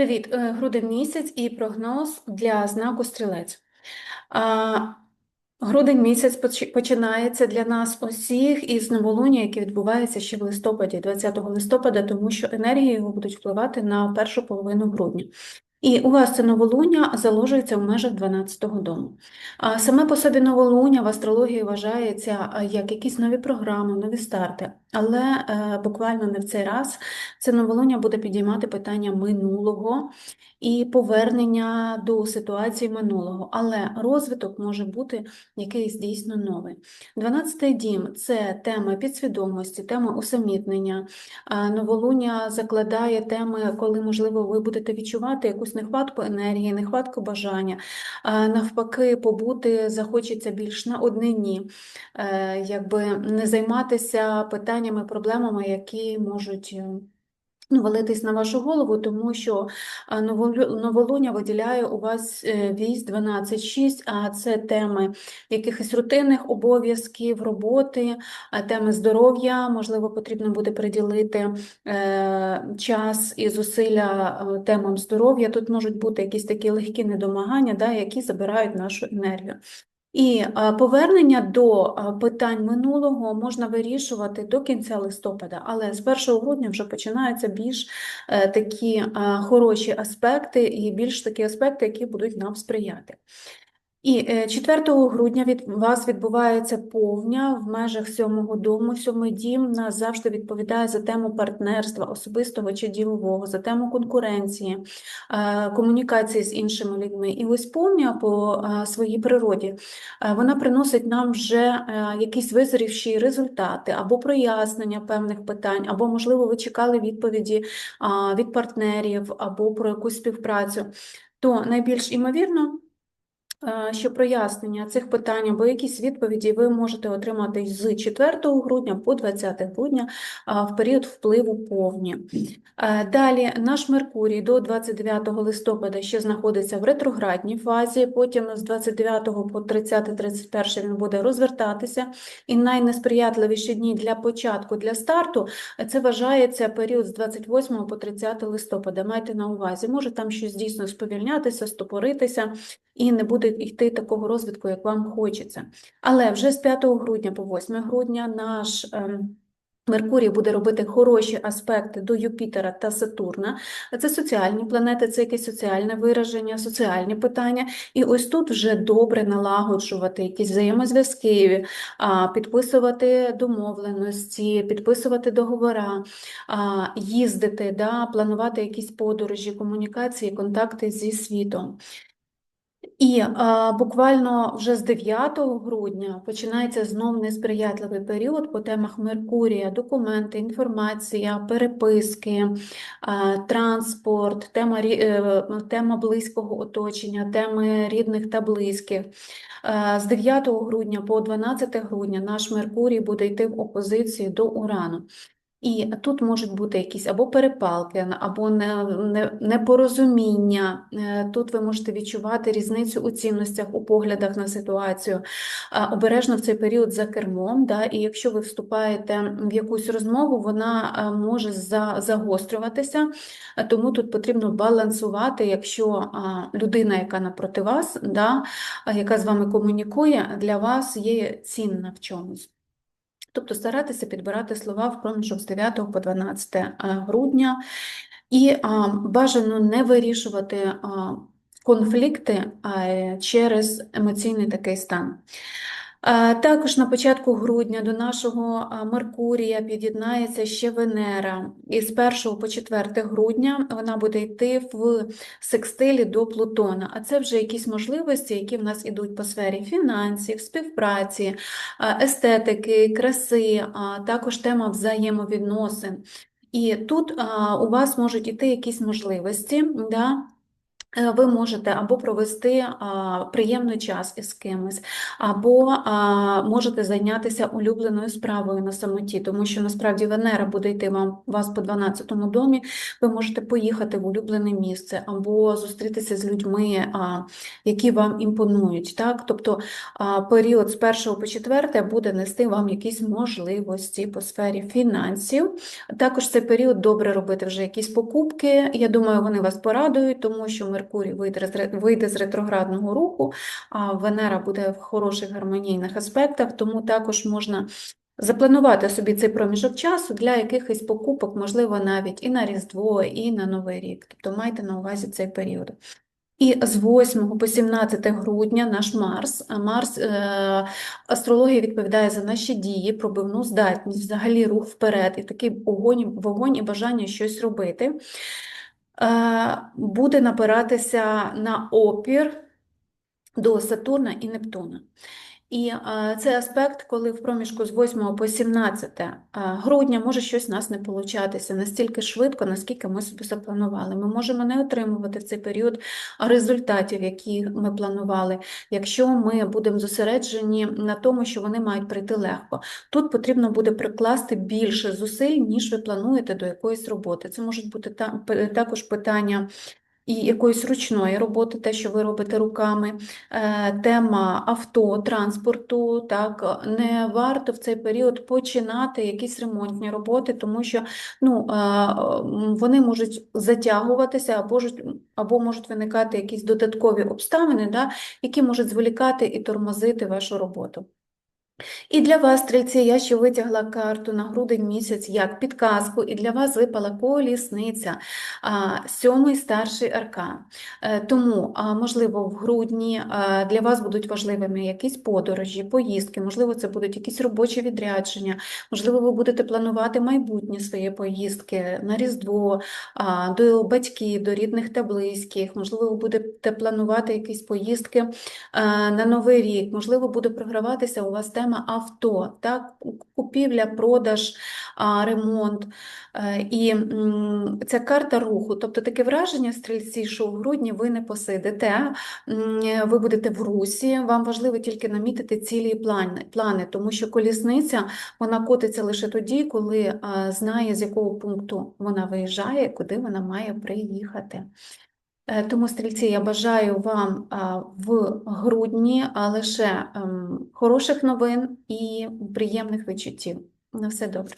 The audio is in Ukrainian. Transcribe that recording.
Привіт, Е, грудень місяць і прогноз для знаку стрілець. Грудень місяць починається для нас усіх із новолуння, яке відбувається ще в листопаді, 20 листопада, тому що енергії його будуть впливати на першу половину грудня. І у вас це новолуння заложується в межах 12-го дому. А саме по собі новолуння в астрології вважається як якісь нові програми, нові старти. Але е, буквально не в цей раз це новолуння буде підіймати питання минулого і повернення до ситуації минулого. Але розвиток може бути якийсь дійсно новий. 12-й дім це тема підсвідомості, тема усамітнення. А, Новолуння закладає теми, коли, можливо, ви будете відчувати якусь нехватку енергії, нехватку бажання. А, Навпаки, побути захочеться більш на однині, Е, якби не займатися питаннями, проблемами, які можуть. е, Ну, валитись на вашу голову, тому що а, новолуння виділяє у вас е, вісь 12.6, а це теми якихось рутинних обов'язків, роботи, теми здоров'я. Можливо, потрібно буде приділити е, час і зусилля е, темам здоров'я. Тут можуть бути якісь такі легкі недомагання, да, які забирають нашу енергію. І е, повернення до е, питань минулого можна вирішувати до кінця листопада, але з 1 грудня вже починаються більш е, такі хороші аспекти і більш такі аспекти, які будуть нам сприяти. І е, 4 грудня від вас відбувається повня в межах сьомого дому. Сьомий дім нас завжди відповідає за тему партнерства, особистого чи ділового, за тему конкуренції, е, комунікації з іншими людьми. І ось повня по е, своїй природі е, вона приносить нам вже е, якісь визрівші результати або прояснення певних питань, або, можливо, ви чекали відповіді від партнерів, або про якусь співпрацю. То найбільш імовірно. Е, що прояснення цих питань або якісь відповіді ви можете отримати з 4 грудня по 20 грудня в період впливу повні. Е, Далі наш Меркурій до 29 листопада ще знаходиться в ретроградній фазі, потім з 29 по 30-31 він буде розвертатися, і найнесприятливіші дні для початку, для старту це вважається період з 28 по 30 листопада. Майте на увазі, може там щось дійсно сповільнятися, стопоритися, і не буде йти такого розвитку, як вам хочеться. Але вже з 5 грудня по 8 грудня наш ем, Меркурій буде робити хороші аспекти до Юпітера та Сатурна. Це соціальні планети, це якесь соціальне вираження, соціальні питання. І ось тут вже добре налагоджувати якісь взаємозв'язки, підписувати домовленості, підписувати договора, їздити, да, планувати якісь подорожі, комунікації, контакти зі світом. І а, буквально вже з 9 грудня починається знов несприятливий період по темах Меркурія, документи, інформація, переписки, а, транспорт, тема, е, тема близького оточення, теми рідних та близьких. Е, З 9 грудня по 12 грудня наш Меркурій буде йти в опозиції до Урану. І тут можуть бути якісь або перепалки, або не, не, непорозуміння. Е, Тут ви можете відчувати різницю у цінностях, у поглядах на ситуацію. Обережно в цей період за кермом, да, і якщо ви вступаєте в якусь розмову, вона е, може за, загострюватися, Е, тому тут потрібно балансувати, якщо людина, яка напроти вас, да, яка з вами комунікує, для вас є цінна в чомусь. Тобто старатися підбирати слова в проміжок з 9 по 12 е, грудня і а, бажано не вирішувати а, конфлікти через емоційний такий стан. Також на початку грудня до нашого Меркурія під'єднається ще Венера. І з 1 по 4 грудня вона буде йти в секстилі до Плутона. А це вже якісь можливості, які в нас ідуть по сфері фінансів, співпраці, естетики, краси, а також тема взаємовідносин. І тут у вас можуть іти якісь можливості, да, Ви можете або провести приємний час із кимось, або можете зайнятися улюбленою справою на самоті, тому що насправді Венера буде йти вам вас по 12-му домі. Ви можете поїхати в улюблене місце, або зустрітися з людьми, які вам імпонують. Так? Тобто період з 1 по 4 буде нести вам якісь можливості по сфері фінансів. Також цей період добре робити вже якісь покупки. Я думаю, вони вас порадують, тому що Меркурій вийде з ретроградного руху, а Венера буде в хороших гармонійних аспектах, тому також можна запланувати собі цей проміжок часу для якихось покупок, можливо, навіть і на Різдво, і на Новий рік. Тобто майте на увазі цей період. І з 8 по 17 грудня наш Марс, Марс, е, астрологія відповідає за наші дії, пробивну здатність, взагалі рух вперед, і такий вогонь, вогонь і бажання щось робити, буде напиратися на опір до Сатурна і Нептуна. І е, це аспект, коли в проміжку з 8 по 17 е, грудня може щось у нас не получатися настільки швидко, наскільки ми собі запланували. Ми можемо не отримувати в цей період результатів, які ми планували, якщо ми будемо зосереджені на тому, що вони мають прийти легко. Тут потрібно буде прикласти більше зусиль, ніж ви плануєте до якоїсь роботи. Це можуть бути та- також питання і якоїсь ручної роботи, те, що ви робите руками, Е, тема авто, транспорту, так, не варто в цей період починати якісь ремонтні роботи, тому що ну, е, вони можуть затягуватися або, можуть- або можуть виникати якісь додаткові обставини, да, які можуть зволікати і тормозити вашу роботу. І для вас, стрільці, я ще витягла карту на грудень місяць як підказку, і для вас випала колісниця, сьомий старший аркан. Е, Тому, можливо, в грудні для вас будуть важливими якісь подорожі, поїздки, можливо, це будуть якісь робочі відрядження, можливо, ви будете планувати майбутні свої поїздки на Різдво, до батьків, до рідних та близьких, можливо, ви будете планувати якісь поїздки е, на Новий рік, можливо, буде програватися у вас тема авто, так, купівля, продаж, ремонт. Е, І ця карта руху, тобто таке враження, стрільці, що в грудні ви не посидите, ви будете в русі, вам важливо тільки намітити цілі і плани, тому що колісниця, вона котиться лише тоді, коли знає, з якого пункту вона виїжджає, куди вона має приїхати. Е, Тому, стрільці, я бажаю вам в грудні лише ем, хороших новин і приємних відчуттів. На все добре.